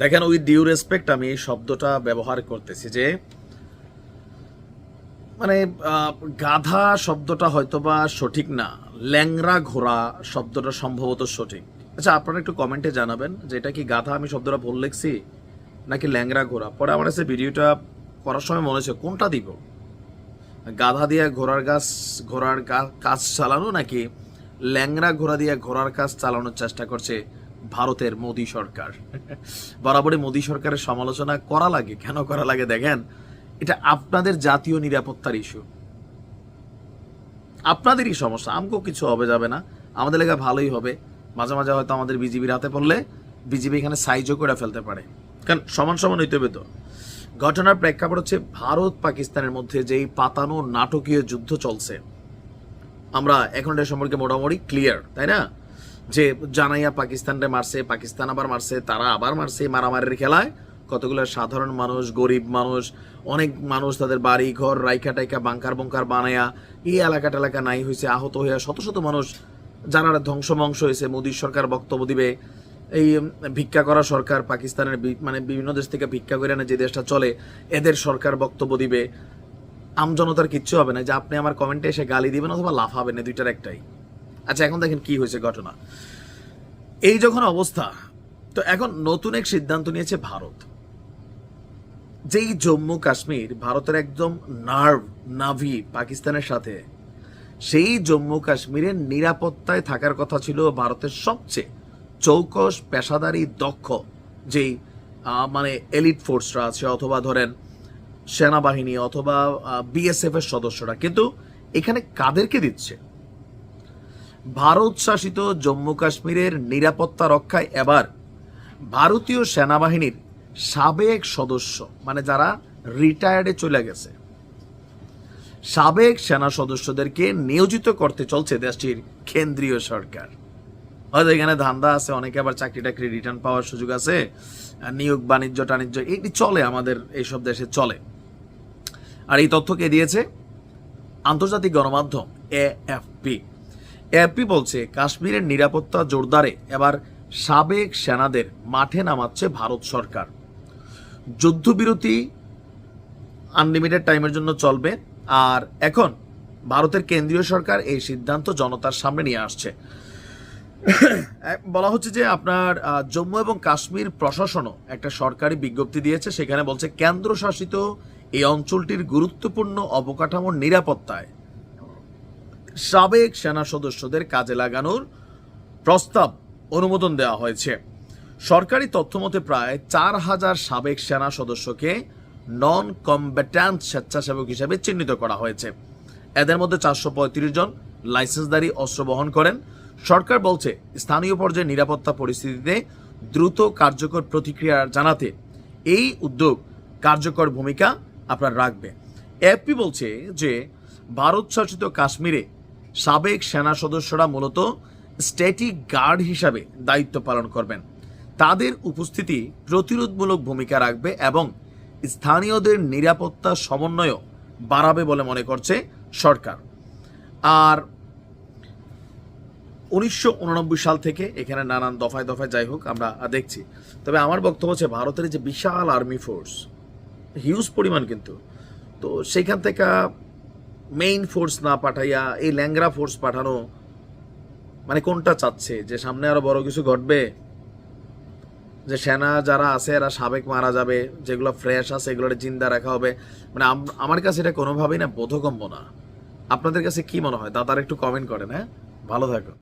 দেখেন with due respect আমি এই শব্দটা ব্যবহার করতেছি যে মানে গাধা শব্দটা হয়তোবা সঠিক না ল্যাংরা ঘোড়া শব্দটা সম্ভবত সঠিক। আচ্ছা আপনারা একটু কমেন্টে জানাবেন যে, এটা কি গাধা আমি শব্দটা ভুল লিখছি, নাকি ল্যাংরা ঘোড়া? পরে আমার কাছে ভিডিওটা করার সময় মনে হচ্ছে, কোনটা দিব? গাধা দিয়ে ঘোড়ার গাছ, ঘোড়ার কাজ চালানো, নাকি ল্যাংরা ঘোড়া দিয়ে ঘোড়ার কাজ চালানোর চেষ্টা করছে ভারতের মোদী সরকার। বরাবরই মোদী সরকারের সমালোচনা করা লাগে, কেন করা লাগে দেখেন, এটা আপনাদের জাতীয় নিরাপত্তার ইস্যু আপনাদেরই সমস্যা আমকেও কিছু হবে যাবে না, আমাদের লেখা ভালোই হবে। মাঝে মাঝে হয়তো আমাদের বিজিবির হাতে পড়লে বিজিবি এখানে সাইজও করে ফেলতে পারে। কারণ সমান সমান হইতে হবে তো। ঘটনার প্রেক্ষাপট হচ্ছে ভারত পাকিস্তানের মধ্যে যেই পাতানো নাটকীয় যুদ্ধ চলছে। আমরা এখন এটা সম্পর্কে মোটামুটি ক্লিয়ার তাই না? যে জানাইয়া পাকিস্তানরে মারছে, পাকিস্তান আবার মারছে, তারা আবার মারছে মারামারির খেলায়। কতগুলো সাধারণ মানুষ, গরিব মানুষ, অনেক মানুষ তাদের বাড়ি, ঘর রাইকা টাইকা বাংকার বঙ্কার বানায়া এই এলাকা টেলাকা নাই হয়েছে আহত হইয়া শত শত মানুষ যারা ধ্বংসমংস হয়েছে মোদীর সরকার বক্তব্য দিবে, এই ভিক্ষা করা সরকার পাকিস্তানের মানে বিভিন্ন দেশ থেকে ভিক্ষা করে না যে দেশটা চলে, এদের সরকার বক্তব্য দিবে। আমজনতার কিচ্ছু হবে না, যে আপনি আমার কমেন্টে এসে গালি দিবেন অথবা লাফাবেন দুইটার একটাই। আচ্ছা এখন দেখেন কি হয়েছে ঘটনা। এই যখন অবস্থা, তো এখন নতুন এক সিদ্ধান্ত নিয়েছে ভারত। যেই জম্মু কাশ্মীর ভারতের একদম নার্ভ, নাভি পাকিস্তানের সাথে, সেই জম্মু কাশ্মীরের নিরাপত্তায় থাকার কথা ছিল ভারতের সবচেয়ে চৌকস, পেশাদারি, দক্ষ যেই মানে এলিট ফোর্সরা আছে, অথবা ধরেন সেনাবাহিনী অথবা বিএসএফ এর সদস্যরা। কিন্তু এখানে কাদেরকে দিচ্ছে? ভারত শাসিত জম্মু কাশ্মীরের নিরাপত্তা রক্ষায় এবার ভারতীয় সেনাবাহিনীর সাবেক সদস্য মানে যারা রিটায়ার্ডে চলে গেছে। সাবেক সেনা সদস্যদেরকে নিয়োজিত করতে চলছে দেশটির কেন্দ্রীয় সরকার। হয়তো এখানে ধান্দা আছে, অনেকে আবার চাকরি টাকরি রিটার্ন পাওয়ার সুযোগ আছে নিয়োগ, বাণিজ্য, টাণিজ্য এটি চলে, আমাদের এইসব দেশে চলে। আর এই তথ্য কে দিয়েছে আন্তর্জাতিক গণমাধ্যম, এএফপি। এএফপি বলছে, কাশ্মীরের নিরাপত্তা জোরদারে। এবার সাবেক সেনাদের মাঠে নামাচ্ছে ভারত সরকার। যুদ্ধবিরতি আনলিমিটেড টাইমের জন্য চলবে। আর এখন ভারতের কেন্দ্রীয় সরকার এই সিদ্ধান্ত জনতার সামনে নিয়ে আসছে। বলা হচ্ছে যে আপনার জম্মু এবং কাশ্মীর প্রশাসনও একটা সরকারি বিজ্ঞপ্তি দিয়েছে। সেখানে বলছে, কেন্দ্রশাসিত এই অঞ্চলটির গুরুত্বপূর্ণ অবকাঠামোর নিরাপত্তায় সাবেক সেনা সদস্যদের কাজে লাগানোর প্রস্তাব অনুমোদন দেওয়া হয়েছে। সরকারি তথ্যমতে প্রায় চার হাজার সাবেক সেনা সদস্যকে নন কম্ব্যাট্যান্ট স্বেচ্ছাসেবক হিসেবে চিহ্নিত করা হয়েছে। এদের মধ্যে চারশো পঁয়ত্রিশ জন লাইসেন্সধারী অস্ত্র বহন করেন। সরকার বলছে, স্থানীয় পর্যায়ে নিরাপত্তা পরিস্থিতিতে দ্রুত কার্যকর প্রতিক্রিয়া জানাতে এই উদ্যোগ কার্যকর ভূমিকা আপনার রাখবে। এফপি বলছে যে, ভারত শাসিত কাশ্মীরে সাবেক সেনা সদস্যরা মূলত স্ট্যাটিক গার্ড হিসাবে দায়িত্ব পালন করবেন। তাদের উপস্থিতি প্রতিরোধমূলক ভূমিকা রাখবে এবং স্থানীয়দের নিরাপত্তা সমন্বয় বাড়াবে বলে মনে করছে সরকার। আর উনিশশো উননব্বই সাল থেকে এখানে নানান দফায় দফায় যাই হোক, আমরা দেখছি। তবে আমার বক্তব্য হচ্ছে ভারতের যে বিশাল আর্মি ফোর্স, হিউজ পরিমাণ কিন্তু। তো সেখান থেকে মেইন ফোর্স না পাঠাইয়া এই ল্যাংরা ফোর্স পাঠানো মানে কোনটা চাচ্ছে? যে সামনে আরও বড় কিছু ঘটবে? যে সেনা যারা আছে এরা সাবেক মারা যাবে, যেগুলো ফ্রেশ আছে এগুলো জিন্দা রাখা হবে। মানে আমার কাছে এটা কোনোভাবেই না বোধগম্য না। আপনাদের কাছে কি মনে হয়? দাদার একটু কমেন্ট করেন হ্যাঁ? ভালো থাকো